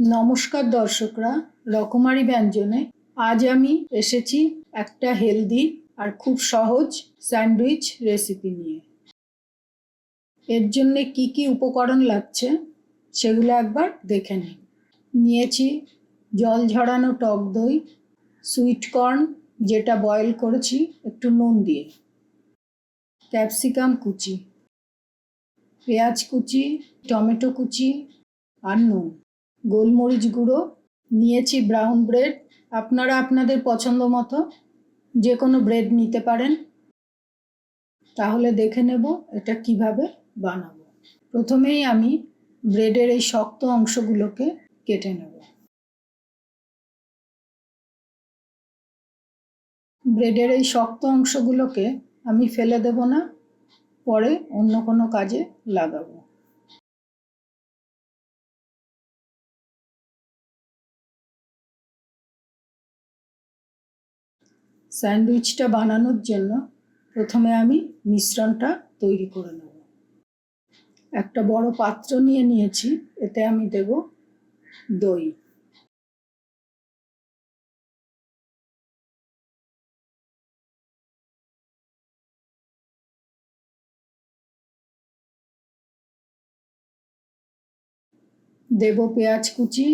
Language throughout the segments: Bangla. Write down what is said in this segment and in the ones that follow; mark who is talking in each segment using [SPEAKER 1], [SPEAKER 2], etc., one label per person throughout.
[SPEAKER 1] নমস্কার দর্শকরা, রকমারি ব্যঞ্জনে আজ আমি এসেছি একটা হেলদি আর খুব সহজ স্যান্ডউইচ রেসিপি নিয়ে। এর জন্য কি কি উপকরণ লাগছে সেগুলো একবার দেখে নিন নিয়েছি জল ঝরানো টক দই, সুইট কর্ন যেটা বয়েল করেছি একটু নুন দিয়ে, ক্যাপসিকাম কুচি, পেঁয়াজ কুচি, টমেটো কুচি আর নুন। গোলমরিচ গুঁড়ো, নিয়েছি ব্রাউন ব্রেড আপনারা আপনাদের পছন্দ মতো যে কোনো ব্রেড নিতে পারেন। তাহলে দেখে নেব এটা কীভাবে বানাবো। প্রথমেই আমি ব্রেডের এই শক্ত অংশগুলোকে কেটে নেব। ব্রেডের এই শক্ত অংশগুলোকে আমি ফেলে দেব না, পরে অন্য কোনো কাজে লাগাবো। স্যান্ডউইচটা বানানোর জন্য প্রথমে আমি মিশ্রণটা তৈরি করে নেব। একটা বড় পাত্র নিয়ে নিয়েছি, এতে আমি দেব দই। দেব পেঁয়াজ কুচি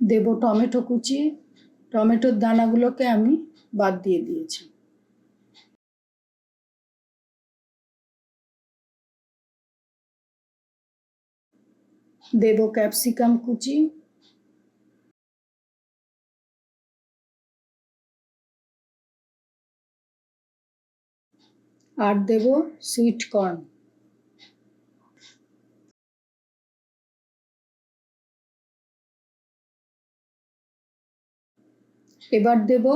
[SPEAKER 1] দেব টমেটো কুচি। টমেটোর দানাগুলোকে আমি বাদ দিয়ে দিয়েছি। দেব ক্যাপসিকাম কুচি। আর দেব সুইট কর্ন। এবার দেব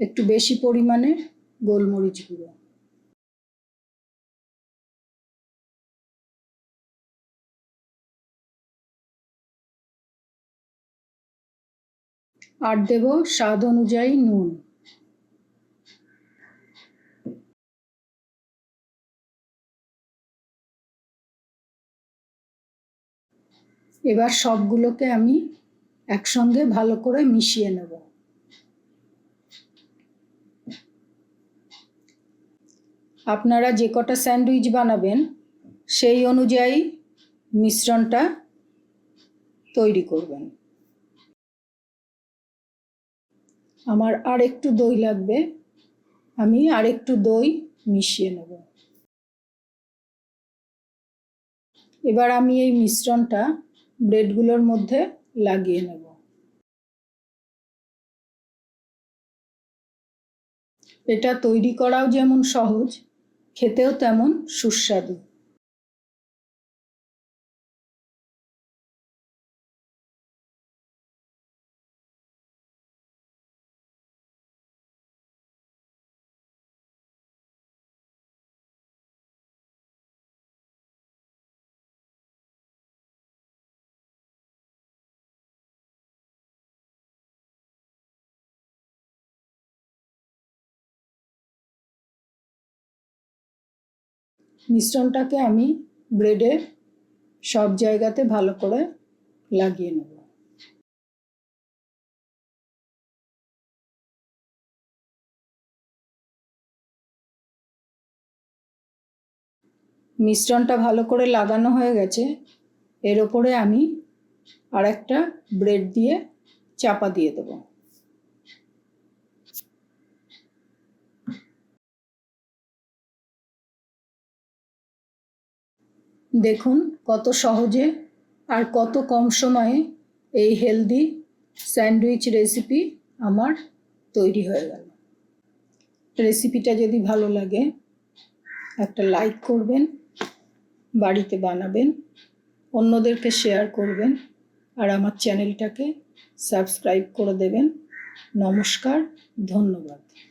[SPEAKER 1] একটু বেশি পরিমাণে গোলমরিচ গুঁড়ো। আর দেব স্বাদ অনুযায়ী নুন। এবার সবগুলোকে আমি একসঙ্গে ভালো করে মিশিয়ে নেব। আপনারা যে কটা স্যান্ডউইচ বানাবেন, সেই অনুযায়ী মিশ্রণটা তৈরি করবেন। আমার আর একটু দই লাগবে। আমি আর একটু দই মিশিয়ে নেব। এবার আমি এই মিশ্রণটা ব্রেডগুলোর মধ্যে লাগিয়ে নেব। এটা তৈরি করাও যেমন সহজ খেতেও তেমন সুস্বাদু। মিশ্রণটাকে আমি ব্রেডের সব জায়গাতে ভালো করে লাগিয়ে নেব। মিশ্রণটা ভালো করে লাগানো হয়ে গেছে। এর ওপরে আমি আর একটা ব্রেড দিয়ে চাপা দিয়ে দেবো। দেখুন কত সহজে আর কত কম সময়ে এই হেলদি স্যান্ডউইচ রেসিপি আমার তৈরি হয়ে গেল। রেসিপিটা যদি ভালো লাগে, একটা লাইক করবেন, বাড়িতে বানাবেন, অন্যদেরকে শেয়ার করবেন, আর আমার চ্যানেলটাকে সাবস্ক্রাইব করে দেবেন। নমস্কার, ধন্যবাদ।